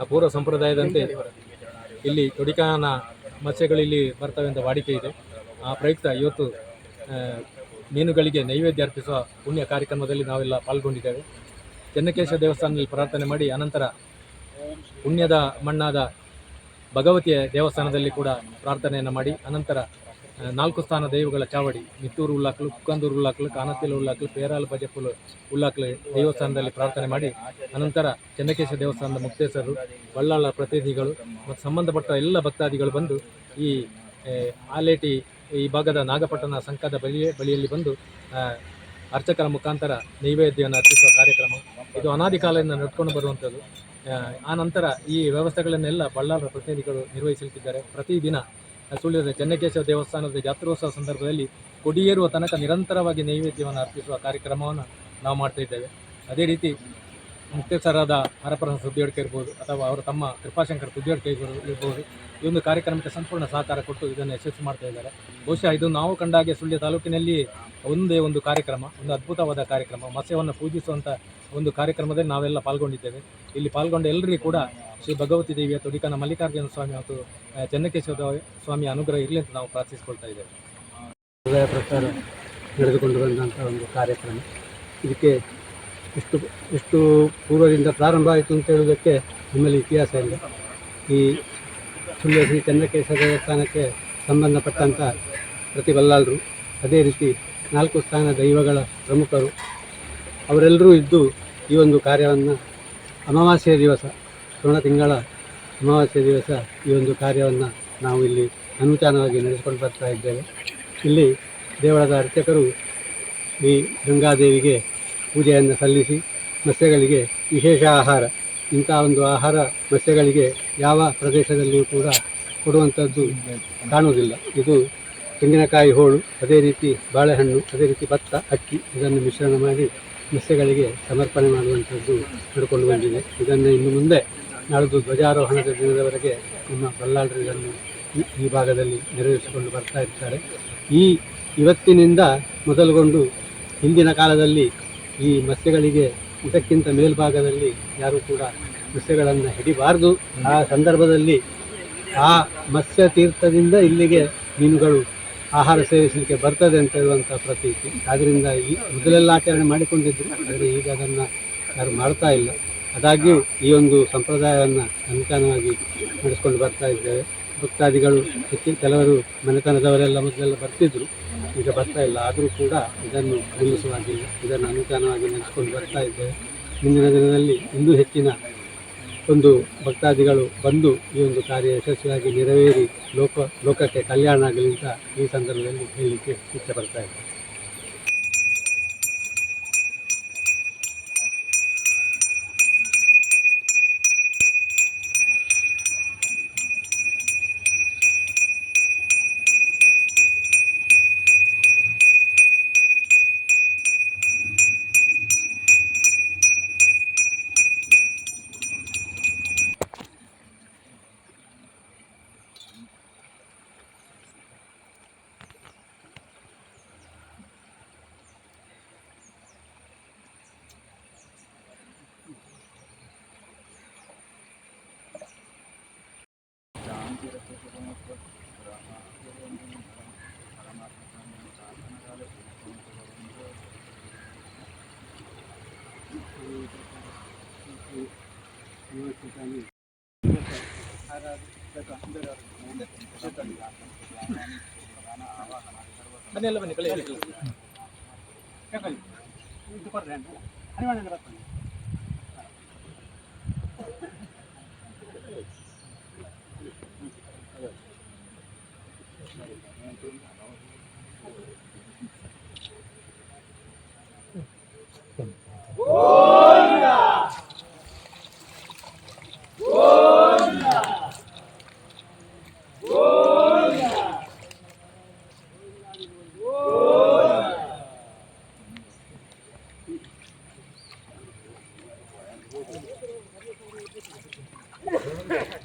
ಆ ಪೂರ್ವ ಸಂಪ್ರದಾಯದಂತೆ ಇಲ್ಲಿ ತೊಡಿಕಾನ ಮತ್ಸ್ಯಗಳಿಲ್ಲಿ ಬರ್ತವೆ ಅಂತ ವಾಡಿಕೆ ಇದೆ. ಆ ಪ್ರಯುಕ್ತ ಇವತ್ತು ಮೀನುಗಳಿಗೆ ನೈವೇದ್ಯ ಅರ್ಪಿಸುವ ಪುಣ್ಯ ಕಾರ್ಯಕ್ರಮದಲ್ಲಿ ನಾವೆಲ್ಲ ಪಾಲ್ಗೊಂಡಿದ್ದೇವೆ. ಚೆನ್ನಕೇಶ ದೇವಸ್ಥಾನದಲ್ಲಿ ಪ್ರಾರ್ಥನೆ ಮಾಡಿ, ಅನಂತರ ಪುಣ್ಯದ ಮಣ್ಣಾದ ಭಗವತಿಯ ದೇವಸ್ಥಾನದಲ್ಲಿ ಕೂಡ ಪ್ರಾರ್ಥನೆಯನ್ನು ಮಾಡಿ, ಅನಂತರ ನಾಲ್ಕು ಸ್ಥಾನ ದೈವಗಳ ಚಾವಡಿ ಮಿತ್ತೂರು ಉಲ್ಲಾಕಳು ಕುಕ್ಕಂದೂರು ಉಲ್ಲಾಕ್ಲು ಕಾನತಿಲು ಉಲ್ಲಾಕ್ಲು ಪೇರಾಲ್ ಬಜಪುಲ್ ಉಲ್ಲಾಕ್ಲು ದೇವಸ್ಥಾನದಲ್ಲಿ ಪ್ರಾರ್ಥನೆ ಮಾಡಿ ಅನಂತರ ಚೆನ್ನಕೇಶ ದೇವಸ್ಥಾನದ ಮುಕ್ತೇಶ್ವರರು ಬಳ್ಳಾಳ ಪ್ರತಿನಿಧಿಗಳು ಮತ್ತು ಸಂಬಂಧಪಟ್ಟ ಎಲ್ಲ ಭಕ್ತಾದಿಗಳು ಬಂದು ಈ ಆಲೇಟಿ ಈ ಭಾಗದ ನಾಗಪಟ್ಟಣ ಸಂಕದ ಬಳಿಯೇ ಬಳಿಯಲ್ಲಿ ಬಂದು ಅರ್ಚಕರ ಮುಖಾಂತರ ನೈವೇದ್ಯವನ್ನು ಅರ್ಪಿಸುವ ಕಾರ್ಯಕ್ರಮ. ಇದು ಅನಾದಿ ಕಾಲದಿಂದ ನಡ್ಕೊಂಡು ಬರುವಂಥದ್ದು. ಆ, ನಂತರ ಈ ವ್ಯವಸ್ಥೆಗಳನ್ನೆಲ್ಲ ಬಳ್ಳಾರ ಪ್ರತಿನಿಧಿಗಳು ನಿರ್ವಹಿಸಲಿದ್ದಾರೆ ಪ್ರತಿದಿನ ಸುಳ್ಯದ ಚೆನ್ನಕೇಶವ ದೇವಸ್ಥಾನದ ಜಾತ್ರೋತ್ಸವ ಸಂದರ್ಭದಲ್ಲಿ ಕೊಡಿಯೇರುವ ತನಕ ನಿರಂತರವಾಗಿ ನೈವೇದ್ಯವನ್ನು ಅರ್ಪಿಸುವ ಕಾರ್ಯಕ್ರಮವನ್ನು ನಾವು ಮಾಡ್ತಾ ಇದ್ದೇವೆ. ಅದೇ ರೀತಿ ಮುಕ್ತೇಶ್ವರಾದ ಹರಪ್ರಸಾದ್ ಸುದ್ದಿಯಡ್ಕೆ ಇರ್ಬೋದು, ಅಥವಾ ಅವರ ತಮ್ಮ ಕೃಪಾಶಂಕರ್ ಸುದ್ದಿಯಡ್ಕೆ ಇರ್ಬೋದು ಈ ಒಂದು ಕಾರ್ಯಕ್ರಮಕ್ಕೆ ಸಂಪೂರ್ಣ ಸಹಕಾರ ಕೊಟ್ಟು ಇದನ್ನು ಯಶಸ್ವಿ ಮಾಡ್ತಾ ಇದ್ದಾರೆ. ಬಹುಶಃ ಇದು ನಾವು ಕಂಡಾಗೆ ಸುಳ್ಯ ತಾಲೂಕಿನಲ್ಲಿ ಒಂದೇ ಒಂದು ಕಾರ್ಯಕ್ರಮ, ಒಂದು ಅದ್ಭುತವಾದ ಕಾರ್ಯಕ್ರಮ, ಮತ್ಸ್ಯವನ್ನು ಪೂಜಿಸುವಂಥ ಒಂದು ಕಾರ್ಯಕ್ರಮದಲ್ಲಿ ನಾವೆಲ್ಲ ಪಾಲ್ಗೊಂಡಿದ್ದೇವೆ. ಇಲ್ಲಿ ಪಾಲ್ಗೊಂಡ ಎಲ್ಲರಿಗೂ ಕೂಡ ಶ್ರೀ ಭಗವತಿ ದೇವಿಯ ತುಡಿಕನ ಮಲ್ಲಿಕಾರ್ಜುನ ಸ್ವಾಮಿ ಮತ್ತು ಚನ್ನಕೇಶ್ವರ ಚೆನ್ನಕೇಶವ ಸ್ವಾಮಿ ಅನುಗ್ರಹ ಇರಲಿ ಅಂತ ನಾವು ಪ್ರಾರ್ಥಿಸಿಕೊಳ್ತಾ ಇದ್ದೇವೆ. ಪ್ರಕಾರ ನಡೆದುಕೊಂಡು ಬಂದಂಥ ಒಂದು ಕಾರ್ಯಕ್ರಮ. ಇದಕ್ಕೆ ಎಷ್ಟು ಎಷ್ಟು ಪೂರ್ವದಿಂದ ಪ್ರಾರಂಭ ಆಯಿತು ಅಂತ ಹೇಳುವುದಕ್ಕೆ ನಿಮ್ಮಲ್ಲಿ ಇತಿಹಾಸ ಇಲ್ಲ ಈ ಸುಳ್ಯ ಶ್ರೀ ಚಂದ್ರಕೇಶ ದೇವಸ್ಥಾನಕ್ಕೆ ಸಂಬಂಧಪಟ್ಟಂಥ ಪ್ರತಿಬಲ್ಲಾಲರು ಅದೇ ರೀತಿ ನಾಲ್ಕು ಸ್ಥಾನ ದೈವಗಳ ಪ್ರಮುಖರು. ಅವರೆಲ್ಲರೂ ಇದ್ದು ಈ ಒಂದು ಕಾರ್ಯವನ್ನು ಅಮಾವಾಸ್ಯೆಯ ದಿವಸ, ಶ್ರವಣ ತಿಂಗಳ ಅಮಾವಾಸ್ಯೆ ದಿವಸ ಈ ಒಂದು ಕಾರ್ಯವನ್ನು ನಾವು ಇಲ್ಲಿ ಅನುಚಾನವಾಗಿ ನಡೆಸಿಕೊಂಡು ಬರ್ತಾ ಇದ್ದೇವೆ. ಇಲ್ಲಿ ದೇವಳದ ಅರ್ಚಕರು ಈ ಗಂಗಾದೇವಿಗೆ ಪೂಜೆಯನ್ನು ಸಲ್ಲಿಸಿ ಮತ್ಸ್ಯಗಳಿಗೆ ವಿಶೇಷ ಆಹಾರ, ಇಂಥ ಒಂದು ಆಹಾರ ಮತ್ಸ್ಯಗಳಿಗೆ ಯಾವ ಪ್ರದೇಶದಲ್ಲಿಯೂ ಕೂಡ ಕೊಡುವಂಥದ್ದು ಕಾಣುವುದಿಲ್ಲ. ಇದು ತೆಂಗಿನಕಾಯಿ ಹೋಳು, ಅದೇ ರೀತಿ ಬಾಳೆಹಣ್ಣು, ಅದೇ ರೀತಿ ಭತ್ತ, ಅಕ್ಕಿ, ಇದನ್ನು ಮಿಶ್ರಣ ಮಾಡಿ ಮತ್ಸ್ಯಗಳಿಗೆ ಸಮರ್ಪಣೆ ಮಾಡುವಂಥದ್ದು ನಡ್ಕೊಂಡು ಬಂದಿದೆ. ಇದನ್ನು ಇನ್ನು ಮುಂದೆ ನಾಳಿದ್ದು ಧ್ವಜಾರೋಹಣದ ದಿನದವರೆಗೆ ನಮ್ಮ ಬಲ್ಲಾಳರು ಇದನ್ನು ಈ ಈ ಭಾಗದಲ್ಲಿ ನೆರವೇರಿಸಿಕೊಂಡು ಬರ್ತಾ ಇರ್ತಾರೆ. ಈ ಇವತ್ತಿನಿಂದ ಮೊದಲುಗೊಂಡು ಹಿಂದಿನ ಕಾಲದಲ್ಲಿ ಈ ಮತ್ಸ್ಯಗಳಿಗೆ ಇದಕ್ಕಿಂತ ಮೇಲ್ಭಾಗದಲ್ಲಿ ಯಾರೂ ಕೂಡ ಮತ್ಸ್ಯಗಳನ್ನು ಹಿಡಿಬಾರದು. ಆ ಸಂದರ್ಭದಲ್ಲಿ ಆ ಮತ್ಸ್ಯ ತೀರ್ಥದಿಂದ ಇಲ್ಲಿಗೆ ಮೀನುಗಳು ಆಹಾರ ಸೇವಿಸಲಿಕ್ಕೆ ಬರ್ತದೆ ಅಂತ ಹೇಳುವಂಥ ಪ್ರತೀತಿ. ಆದ್ದರಿಂದ ಈ ಮೊದಲೆಲ್ಲ ಆಚರಣೆ ಮಾಡಿಕೊಂಡಿದ್ದರು ಆದರೆ ಈಗ ಅದನ್ನು ಯಾರು ಮಾಡ್ತಾ ಇಲ್ಲ. ಆದಾಗ್ಯೂ ಈ ಒಂದು ಸಂಪ್ರದಾಯವನ್ನು ಅನುಷ್ಠಾನವಾಗಿ ನಡೆಸ್ಕೊಂಡು ಬರ್ತಾ ಇದ್ದೇವೆ. ಭಕ್ತಾದಿಗಳು ಹೆಚ್ಚು ಕೆಲವರು ಮನೆತನದವರೆಲ್ಲ ಮೊದಲೆಲ್ಲ ಬರ್ತಿದ್ರು. ಈಗ ಬರ್ತಾ ಇಲ್ಲ. ಆದರೂ ಕೂಡ ಇದನ್ನು ನಿಲ್ಲಿಸುವಾಗಿಲ್ಲ ಇದನ್ನು ಅನುದಾನವಾಗಿ ನೆನೆಸ್ಕೊಂಡು ಬರ್ತಾ ಇದ್ದೇವೆ ಮುಂದಿನ ದಿನದಲ್ಲಿ ಇನ್ನೂ ಹೆಚ್ಚಿನ ಒಂದು ಭಕ್ತಾದಿಗಳು ಬಂದು ಈ ಒಂದು ಕಾರ್ಯ ಯಶಸ್ವಿಯಾಗಿ ನೆರವೇರಿ, ಲೋಕ, ಲೋಕಕ್ಕೆ ಕಲ್ಯಾಣ ಆಗಲಿ ಅಂತ ಈ ಸಂದರ್ಭದಲ್ಲಿ ಹೇಳಲಿಕ್ಕೆ ಇಚ್ಛೆ ಬರ್ತಾ ಬನ್ನಿ ಎಲ್ಲ ಬನ್ನಿ ಕಳಿ ಓ Yeah.